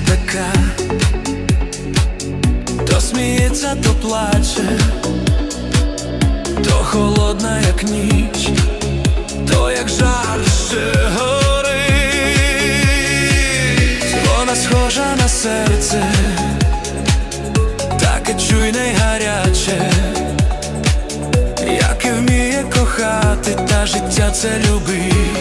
така, то сміється, то плаче, то холодна, як ніч, то як жар ще горить. Вона схожа на серце, таке чуйне й гаряче, як і вміє кохати, та життя це любить.